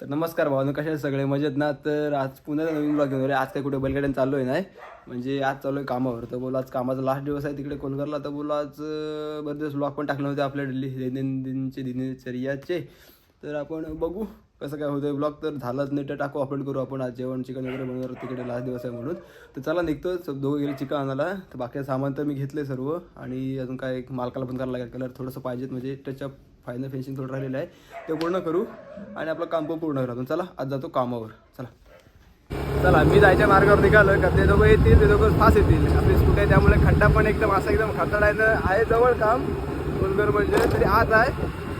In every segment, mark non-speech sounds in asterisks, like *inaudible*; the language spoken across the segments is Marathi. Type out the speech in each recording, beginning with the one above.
तर नमस्कार भावानो कशा सगळे? मजेत ना? तर आज पुन्हा नवीन ब्लॉग घेऊन आज काय कुठे बैलगाड्यानं चाललो आहे नाही. म्हणजे आज चालू आहे कामावर. तर बोला आज कामाचा लास्ट दिवस आहे तिकडे कोलगरला. तर बोला आज बरेच दिवस ब्लॉग पण टाकले होते आपल्या डेली दैनंदिनचे दिनचर्याचे. तर आपण बघू कसं काय होतं ब्लॉग तर झालाच नाही तर टाकू अपलोड करू आपण. आज जेवण चिकन वगैरे बनवणार तिकडे लास्ट दिवस आहे म्हणून. तर चला निघतो. सब दोघं गेले चिकन आणायला. तर बाकी सामान तर मी घेतले सर्व. आणि अजून काय एक मालकाला पण करायला लागेल. कलर थोडंसं पाहिजेत. म्हणजे टचअप फायनल फिनिशिंग थोडं राहिलेलं आहे. ते पूर्ण करू आणि आपलं काम पण पूर्ण करू चला आज जातो कामावर. चला. चला मी जायच्या मार्गावर निघालो का ते दोघं येतील ते दोघं फास्ट येतील. आपली स्कूटी आहे त्यामुळे खड्डा पण एकदम असा एकदम खतडायचं आहे. जवळ काम कोलगर म्हणजे तरी आज आहे.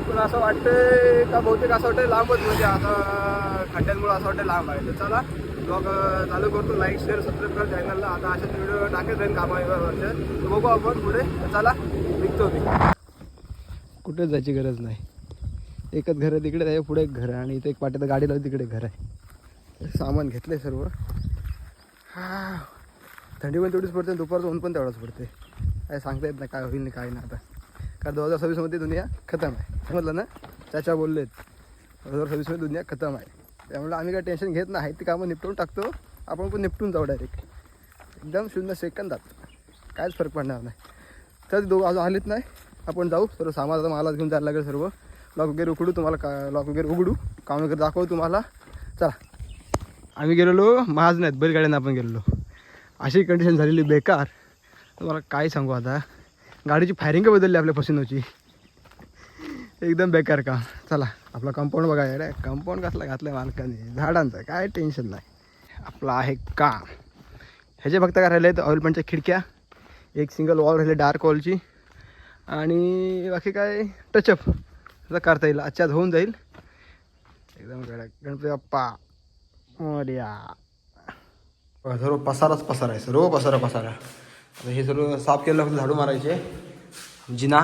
पण असं वाटतंय का बहुतेक असं वाटतं लांबच म्हणजे आता खड्ड्यांमुळे असं वाटतं लांब आहे. तर चला ब्लॉग चालू करतो. लाईक शेअर सबस्क्राईब कर चॅनलला आता अशाच व्हिडिओ टाकत राहील कामावर. बघू आपण पुढे. चला निघतो मी. कुठे जायची गरज नाही. एकच घर आहे तिकडे आहे पुढे एक घर आहे आणि इथे एक पाट्यात गाडी लावली तिकडे घर आहे. सामान घेतलंय सर्व. हा थंडी पण तेवढीच पडते आणि दुपारचं ऊन पण तेवढंच पडते. काय सांगता येत नाही काय होईल काय नाही आता. कारण दोन हजार सव्वीसमध्ये दुनिया खतम आहे. समजलं ना? चाचा बोललेत दोन हजार सव्वीसमध्ये दुनिया खतम आहे. त्यामुळे आम्ही काय टेन्शन घेत नाही. ती कामं निपटून टाकतो. आपण पण निपटून जाऊ डायरेक्ट एकदम शून्य सेकंदात. कायच फरक पडणार नाही. तर दोघं अजून आलेत नाही. आपण जाऊ. सर्व सामान आता मला घेऊन जायला लागेल सर्व. लॉक वगैरे उघडू तुम्हाला का लॉक वगैरे उघडू. काम वगैरे दाखवू तुम्हाला. चला. आम्ही गेलेलो महाज नाहीत बैलगाड्यांना आपण गेलेलो. अशी कंडिशन झालेली बेकार. तुम्हाला काय सांगू आता? गाडीची फायरिंग बदलली आपल्या फसिनोची एकदम बेकार काम. चला आपला कंपाऊंड बघा. रे कंपाऊंड कसला घातलं आहे मालकाने. झाडांचं काय टेन्शन नाही. आपलं आहे काम. ह्याचे फक्त काय राहिले ऑइल पेंटच्या खिडक्या. एक सिंगल वॉल राहिले डार्क वॉलची आणि बाकी काय टचअप असं करता येईल. आजच्यात होऊन जाईल. एकदम कडक गणपती बाप्पा. मोर्या. सर्व पसाराच पसारा आहे सर्व पसारा पसारा. आता हे सर्व साफ केलं फक्त झाडू मारायचे. जिना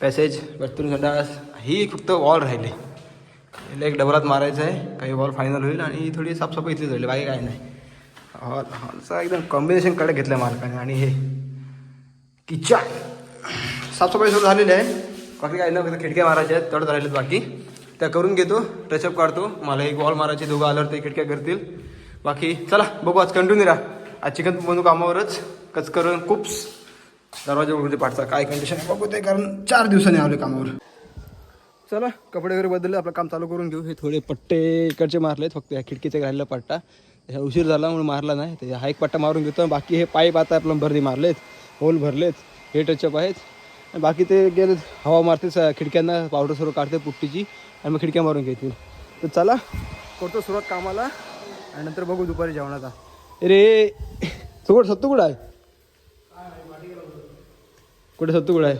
पॅसेज बस्तून संडास. ही फक्त वॉल राहिली. याला एक डबलात मारायचं आहे. काही वॉल फायनल होईल आणि थोडी साफसफाई इथली झाली बाकी काय नाही. हॉल हॉलचा एकदम कॉम्बिनेशनकडे घेतलं आहे मालकाने. आणि हे किचन साफसफाई सुरू झालेली आहे बाकी काही ना खिडक्या मारायच्या आहेत तेवढं राहिलेत बाकी. त्या करून घेतो टचअप काढतो. मला एक बॉल मारायची दोघं आल्यावर ते खिडक्या करतील. बाकी चला बघू आज कंटिन्यू राहा. आज चिकन बनवू कामावरच. कच करून खूप दरवाजा उघडते पाठचा. काय कंडिशन आहे बघू ते कारण चार दिवसांनी आले कामावर. चला कपडे वगैरे बदलले आपलं काम चालू करून घेऊ. हे थोडे पट्टे इकडचे मारलेत फक्त या खिडकीचा राहिलेला पट्टा. ह्या उशीर झाला म्हणून मारला नाही. तर हा एक पट्टा मारून घेतो. बाकी हे पाईप आता प्लंबरनी मारलेत. होल भरलेत. हे टचअप आहेत. बाकी ते गेले हवा मारते खिडक्यांना पावडर सर्व काढते पुट्टीची आणि मग खिडक्या मारून घेतील. तर चला करतो सुरुवात कामाला आणि नंतर बघू दुपारी जेवणाचा. रे सुगड सत्तू कुठं आहे? कुठे सत्तू कुठं आहे?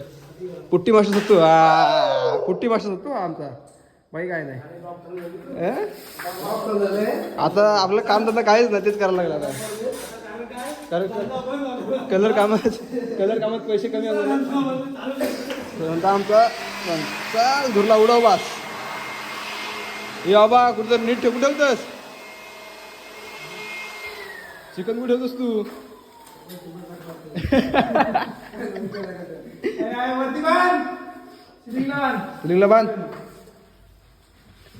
पुट्टी मास्टर सत्तू हा पुट्टी मास्टर सत्तू आमचा. बाई काय नाही. आता आपलं काम धंदा काहीच नाही तेच करायला लागला आता. कारण कलर कामात कलर कामात पैसे कमी म्हणता आमचा चाल धुरला उडव बास. हे बाबा कुठं नीट ठेवून ठेवतोस? चिकन कुठे ठेवतोस तू? सिलिंगला बांध.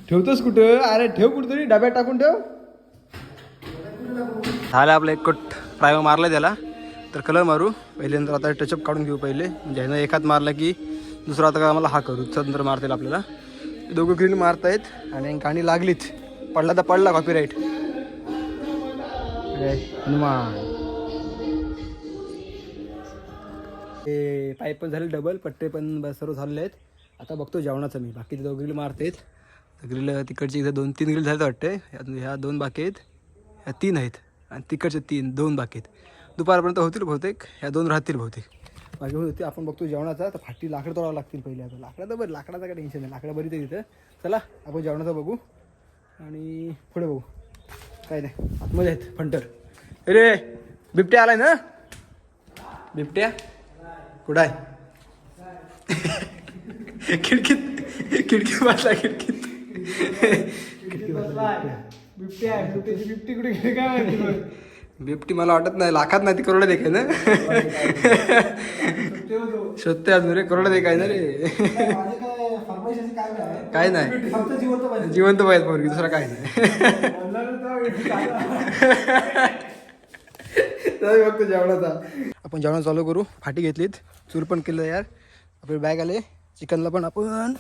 ठेवतोस कुठं? अरे ठेव कुठंतरी डब्यात टाकून ठेव. झालं आपलं एक कोट फ्राय मारलं त्याला. तर कलर मारू. पहिले नंतर आता टचअप काढून घेऊ पहिले. म्हणजे ह्यानं एकात मारला की दुसरा आता आम्हाला हा करू. नंतर मारतील आपल्याला. दोघं ग्रीन मारतायत आणि गाणी लागलीच पडला तर पडला कॉपीराईट हनुमान. ते पाईप पण झाले डबल पट्टे पण सर्व झालेले आहेत. आता बघतो जेवणाचं मी. बाकी ते दोघं ग्रिल मारतायत. ग्रिल तिकडची इथे दोन तीन ग्रिल झाले वाटते ह्या- ह्या दोन बाकी आहेत. ह्या तीन आहेत. आणि तिकडचे तीन दोन बाकी आहेत. दुपारपर्यंत होतील बहुतेक ह्या दोन राहतील बहुतेक. बाकी होते आपण बघतो जेवणाचा तर फाटी लाकडं तोडावं लागतील पहिले आता. लाकडं तर बरं लाकडाचं काय टेन्शन नाही. लाकडं बरी ते तिथं चला आपण जेवणाचं बघू आणि पुढे बघू. काय नाही आतमध्ये आहेत फंटर. अरे बिबट्या आलाय ना? बिबट्या? कुठं आहे? *laughs* खिडकीत खिडकी बसला खिडकीत. खिडकी बसला बिबट्या बिबट्याची बिबटी कुठे गेली? काय माहिती बिबटी मला वाटत नाही लाखात नाही ती करोड देखाय ना? शोधते अजून रे करोड देखाय ना रे? काय नाही. जिवंत पाहिजे पोरगी दुसरा काय नाही. बघतो जेवणाचा. आपण जेवण चालू करू. फाटी घेतलीत. चूर पण केलं यार. आपले बॅग आले. चिकनला पण आपण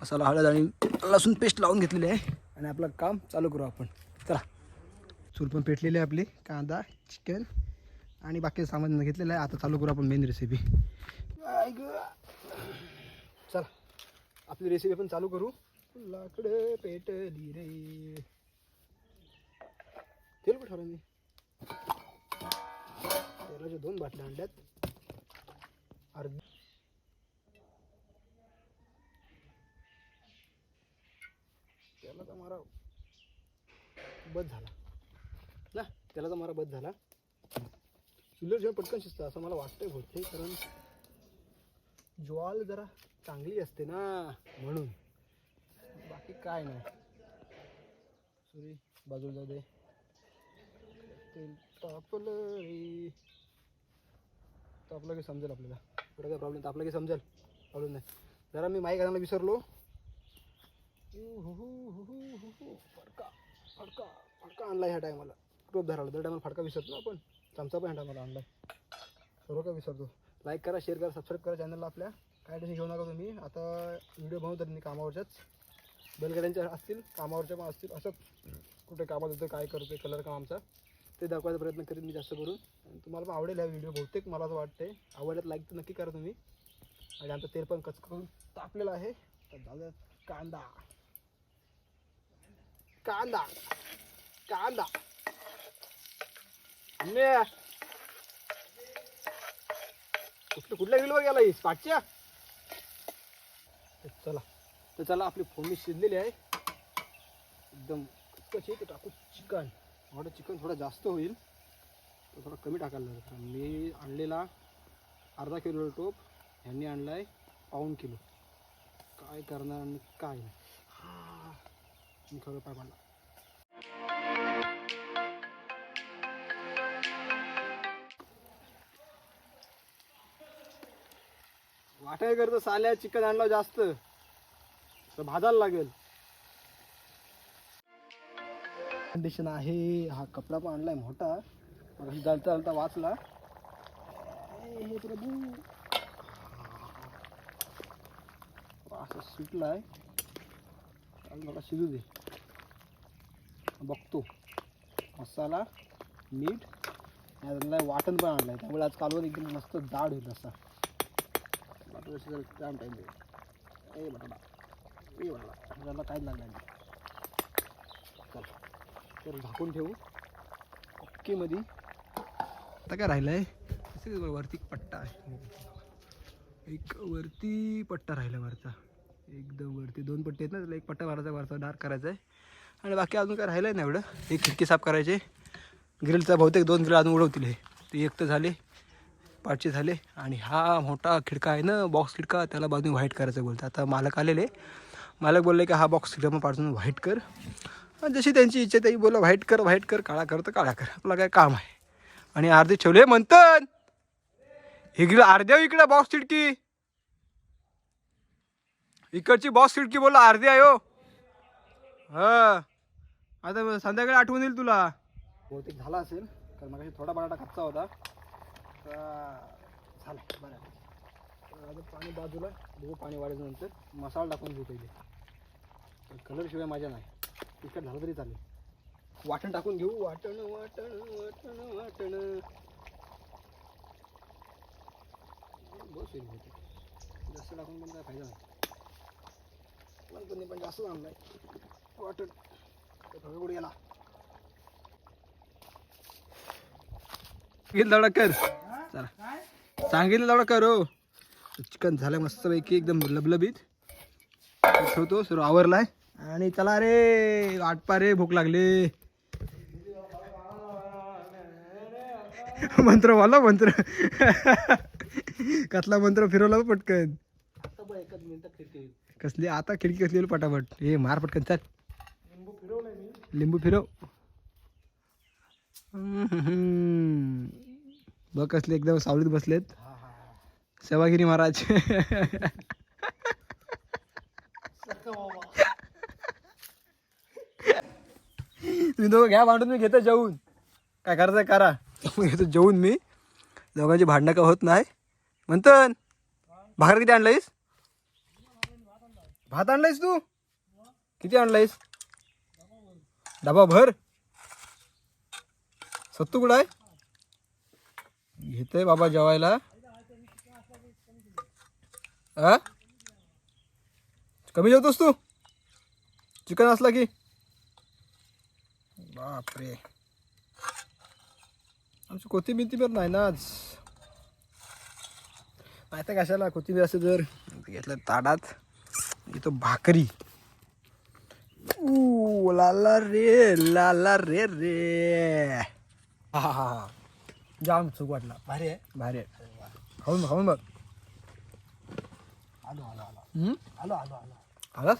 मसाला हळद आणि लसूण पेस्ट लावून घेतलेली आहे. आणि आपलं काम चालू करू आपण. चला. चूल पण पेटलेली आहे आपली कांदा चिकन आणि बाकीचं सामान घेतलेलं आहे. आता चालू करू आपण मेन रेसिपी चला. आपली रेसिपी पण चालू करू. लाकडं पेटली रे. तेल कुठं ठेवलं मी? तेलाच्या दोन बाटल्या आणल्यात अर्धी तेलाचा मारा बद झाला ना तेलाचा झाला. चुलीवर जेव्हा पटकन शिजतं असं मला वाटतंय होते कारण ज्वाल जरा चांगली असते ना म्हणून. बाकी काय नाही. सुरी बाजूला जाऊ दे. तेल तापलं रे. तापलं की समजेल आपल्याला. पुढे काय प्रॉब्लेम तापलं की समजेल. प्रॉब्लेम नाही. जरा मी माईक आणायला विसरलो. फडका फडका फडका आणला ह्या टायमाला टोप धराला. दर टायमाला फडका विसरतो ना आपण. चमचा पण टायमाला आणला. सर्व का विसरतो. लाईक करा शेअर करा सबस्क्राईब करा चॅनलला आपल्या. काय टेन्शन घेऊ नका तुम्ही. आता व्हिडिओ बनवतो मी कामावरच्याच. बैलगाड्यांच्या असतील कामावरच्या पण असतील. असंच कुठे कामात होतं काय करतो कलर काम आमचा. ते दाखवायचा प्रयत्न करीन मी जास्त करून. तुम्हाला पण आवडेल हा व्हिडिओ बहुतेक मला असं वाटते आवडत लाईक तर नक्की करा तुम्ही. आणि आमचं तेल पण कचकरून तापलेलं आहे. तर झालं कांदा. कांदा. कांदा. कुठल्या कुठल्या गेलो गेला ही? पाठच्या? चला. तर चला आपली फोडणी शिजलेली आहे. एकदम कशी तर टाकू चिकन. थोडं चिकन थोडं जास्त होईल. तर थोडं कमी टाकायला लागेल. मी आणलेला अर्धा किलो टोप ह्यांनी आणलाय पाऊण किलो. काय करणार आणि काय नाही. हा. मी खरं पाय पाडला. वाटाय करतं साल्या चिकन आणलं जास्त. तर भाजायला लागेल. कंडिशन आहे हा कपडा पण आणलाय मोठा. जलता जलता वाचला. हे प्रभू. असं सुटलाय. मला शिजू दे. बघतो. मसाला मीठ. आणि वाटण पण आणलंय. त्यामुळे आज कालवर एकदम मस्त जाड होईल असा. बटाटा शिजायला टाइम टाइम ए बटाटा ए बटाटा त्याला काहीच लागणार नाही चल. तर झाकून ठेवू. ओके आता काय राहिलं आहे वरती एक पट्टा? आहे एक वरती पट्टा राहिला वरचा. एकदम वरती. दोन पट्टे आहेत ना त्याला एक पट्टा मारायचा वरचा डार्क करायचा आहे. आणि बाकी अजून काय राहिलं आहे ना एवढं? एक खिडकी साफ करायचे. ग्रिलचा बहुतेक दोन ग्रिल अजून उडवतील हे. ते एक तर झाले. पाचशे झाले आणि हा मोठा खिडका आहे ना बॉक्स खिडका त्याला बाजून व्हाईट करायचं बोलतं आता मालक आलेले मालक बोलले की हा बॉक्स खिडका मग पाडून व्हाईट कर. जशी त्यांची इच्छा त्याही बोला व्हाईट कर व्हाईट कर काळा कर तर काळा कर. आपला काय काम आहे? आणि अर्धे ठेवले म्हणतात इकडे अर्ध्या इकडे बॉक्स खिडकी. इकडची बॉक्स खिडकी बोला अर्धी आहे हो. हा. आता संध्याकाळी आठवून येईल तुला. बहुतेक झाला असेल कारण मग थोडा बराटा खर्चा होता. आता झाला बरं. आता पाणी बाजूला बघू पाणी वाढायचं नंतर मसाला टाकून घेऊ पहिले कलर शिवाय माझ्या नाही. तिखट झालं तरी चालेल. वाटण टाकून घेऊ. वाटण वाटण वाटण वाटण. बस येईल जास्त टाकून पण काय फायदा नाही. पण पण जास्त आणलाय वाटण. थोडं कुठे गेला सांगितलं कर. चला. सांगितलं तेवढं करो. चिकन झालं मस्तपैकी एकदम लबलबीत. ठेवतो सर्व आवरलाय. आणि चला रे आटपा रे भूक लागली. मंत्र वाला मंत्र. कसला मंत्र फिरवला पटकन. कसली आता खिडकी कसली पटापट. हे मार पटकन चल. लिंबू फिरव. हम्म. बघ कसले एकदम सावलीत बसलेत. सेवागिरी महाराज. तुम्ही दोघं घ्या भांडून मी घेतो जेवून. काय करायचं करा. घेतो जेवून मी. दोघांची भांडणं का होत नाही. म्हणतो भाकर किती आणलायस? भात आणलायस तू? किती आणलायस? डबा भर. सत्तू कुठं आहे? घेतय बाबा जेवायला. आ कमी जेवतोस तू? चिकन असला की. बापरे. आमची कोथिंबीर बिथिंबीर नाही ना आज. नाही तर कशाला कोथिंबीर असे जर घेतलं ताडात. इथं भाकरी. ऊ लाला रे लाला रे रे. हा हा हा हा. जाम चूक वाटला. भारी आहे. भारी आहे. खाऊन बघ, खाऊन बघ. आलो आलो आलो. हम्म? आलो आलो आलो. आला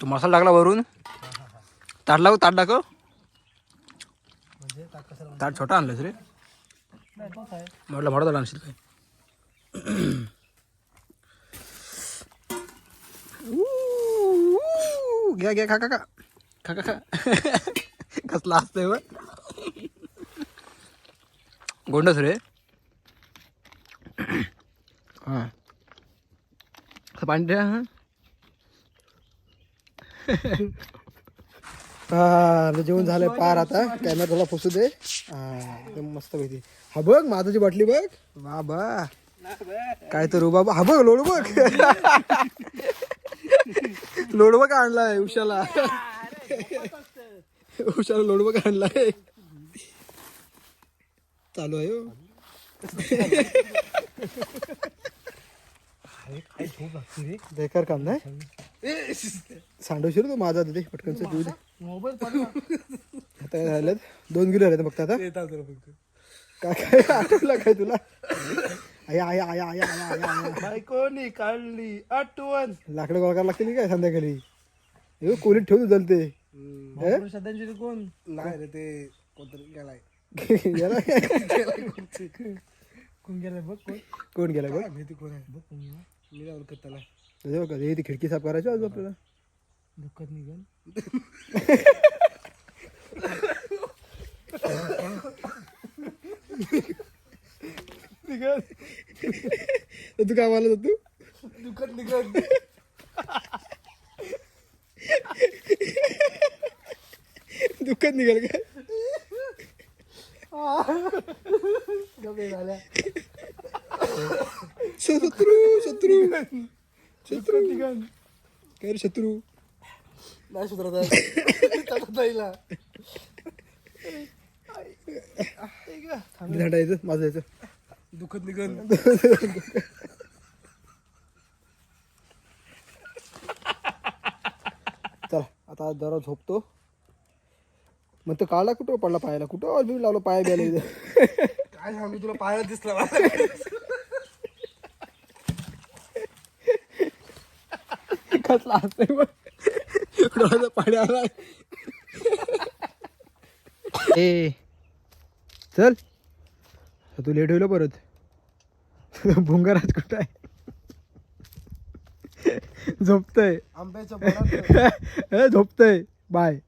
तू मसाला टाकला वरून? ताट लाव ताट टाकव म्हणजे ताट कसं ताट छोटा आणलास रे. नाही तोच आहे. म्हटलं मोठा ताट आणशील काय? *clears throat* *clears throat* ऊ, घ्या घ्या खा खा खा. खा खा खा. *laughs* कसला असतंय व गोंडस रे. हां. द्या हां. हा जेवण झालंय पार आता. कॅमेरा थोडा फसू दे. हा एकदम मस्त पैकी. हा बघ माझाची बाटली बघ. वा बा. काय तर रो बाबा हा बघ लोड बघ. लोड बघ आणलाय उशाला उशाला लोड बघ आणलाय. चालू आहे हो. बेकार काम नाही? सांडवशील तू माझा दे पटकनचं देऊ दे मोबाईल पडला आता झालं दोन किलो राहिले फक्त आता. काय काय आठवलं काय तुला? आया आया आया आया आया आया काढली आठवण. लाकडं गोळा करावं लागते काय संध्याकाळी? हे कोणी ठेवू चालते श्रद्धांजली कोण? नाही रे ते कोणतरी गेलाय. *laughs* याला *laughs* कोण गेलाय बघ कोण? कोण गेला कोण माहिती कोण आहे? बघ कोण गेला मी नाही ओळखत त्याला तुझ्या बघ, हे ती खिडकी साफ करायची आज आपल्याला. दुःखात निघाल तर तू काय म्हणत होत तू दुःखात निघाल *laughs* दुःखात निघाल काय गप्पे झाल्या. शत्रू शत्रू. शत्रू. निघाल काय रे शत्रू. नाही सुधरत झाडायचं माझं यायचं दुःखत निघाल चला आता जरा झोपतो. मग तो काढला कुठं पडला पायाला? कुठं ऑलरेडी लावलं? पाया गेला इथं. काय सांगू तुला पाहायला दिसला कसला असतंय डोळ्याचा पाणी आला ए चल. तू लेट होईल परत. भुंगाराज कुठं आहे? झोपतय. आंब्याच्या *laughs* झोपतय. बाय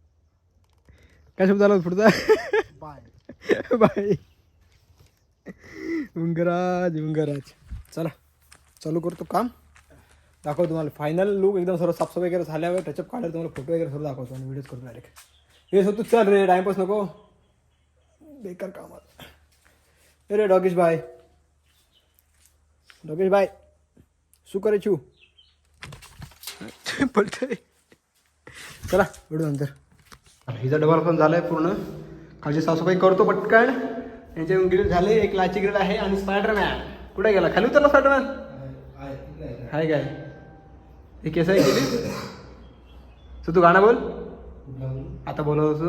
काय शब्द आला पुढचा? बाय. बाय. उंगराज उंगराज. चला चालू करतो काम. दाखवतो तुम्हाला फायनल लुक एकदम सर्व साफसफाई वगैरे झाल्यावर टचअप काढल्यावर तुम्हाला फोटो वगैरे सर्व दाखवतो आणि व्हिडिओज करतो डायरेक्ट हे होतो चल रे टाईमपास नको. बेकार कामात अरे डॉगेश बाय डॉगेश बाय शू करे छू. पलट चला व्हिडिओ नंतर हिचा डबल पण झालाय पूर्ण. खालची साफसफाई करतो पटकन. यांचे ग्रिल झाले एक लाची ग्रिल आहे आणि स्पायडरमॅन कुठे गेला? खाली उतरला स्पायडरमॅन हाय काय? हे केस आहे केली सो तू गाणं बोल. आता बोलत तू.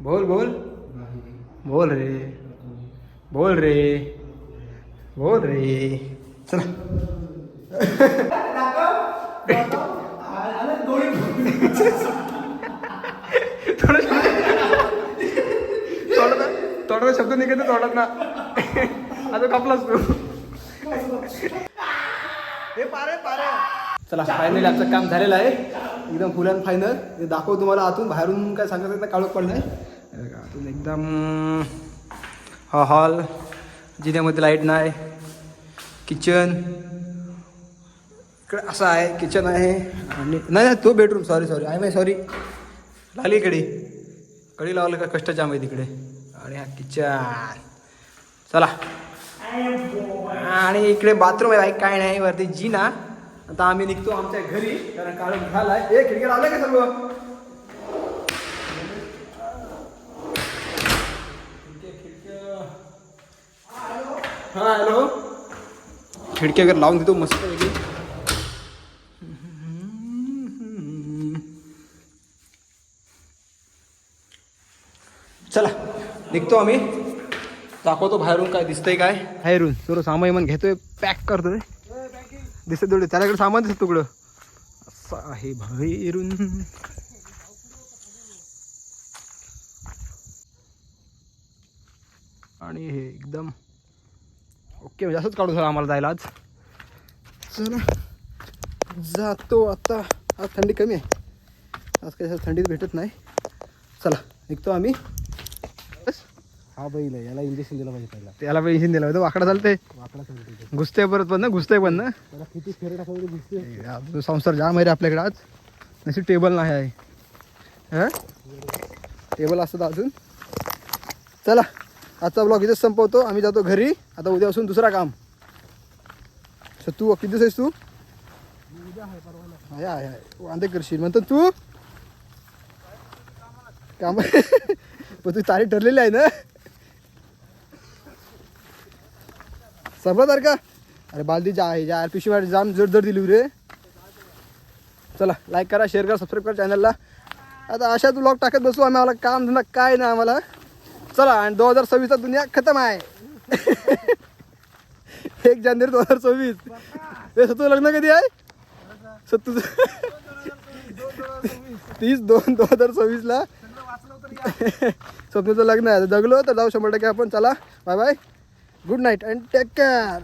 बोल बोल. बोल रे. बोल रे. बोल रे. चला. *laughs* तोडत तोडत शब्द निघत तोडत ना आता कपलाच तू. हे पारे पारे. चला फायनली आमचं काम झालेलं आहे. एकदम फुल अँड फायनल दाखव तुम्हाला आतून बाहेरून काय सांगत नाही काळोख पडलं आहे आतून एकदम हा हॉल जिन्यामध्ये लाइट नाही. किचन इकडे असं आहे किचन आहे. आणि नाही नाही तो bedroom sorry sorry I my sorry लाली कडी कडी लावलं का? कष्ट जाम आहे तिकडे. आणि हा किचन. चला. आणि इकडे बाथरूम आहे. बाईक काय नाही. वरती जिना आता आम्ही निघतो आमच्या घरी. कारण काळून झालाय. हे खिडकी लावलं का सर्व? हॅलो खिडकी वगैरे लावून देतो मस्त पैकी चला निघतो आम्ही. दाखवतो बाहेरून काय दिसतंय काय. बाहेरून सर्व सामान इमान घेतोय पॅक करतोय. दिसत तेवढे. त्याच्याकडे सामान दिसत तुकडं. असं आहे बाहेरून आणि हे एकदम ओके म्हणजे असंच काढून झालं आम्हाला जायला आज. चला. जातो आता. आज थंडी कमी आहे. आज काही थंडीत भेटत नाही. चला निघतो आम्ही. हा बैल आहे याला इंजेक्शन दिलं पाहिजे पहिला. त्याला पण इंजिन दिलं होतं वाकडा चालतंय. वाकडा सांगतो घुसते परत पण ना घुसते पण ना. त्याला किती फेरे दिसते संसार जाम आहे रे आपल्याकडे आज. नशी टेबल नाही आहे. हां? टेबल असतं अजून. चला आजचा ब्लॉग इथेच संपवतो. आम्ही जातो घरी. आता उद्यापासून दुसरा काम. तर तू किती दिवस आहेस तू? आहे आहे आहे. वांदे करशील. म्हणतो तू. काम *laughs* पण तुझी तारीख ठरलेली आहे ना? संपला का? अरे बालदी जा आहे जा पिशवी वाट जाम जड जड दिली रे चला लाईक करा शेअर करा सबस्क्राईब करा चॅनलला आता अशा तू टाकत बसू आम्ही आम्हाला काम धंदा काय नाही आम्हाला. चला आणि दोन हजार सव्वीसचा दुनिया खतम आहे. *laughs* एक जानेवारी दोन हजार सव्वीस. हे सत्तू लग्न कधी आहे? सत्तू *laughs* तीस दोन दोन हजार सव्वीसला *laughs* स्वप्नचं लग्न आहे जगलो तर जाऊ शंभर टक्के आपण. चला bye bye good night and take care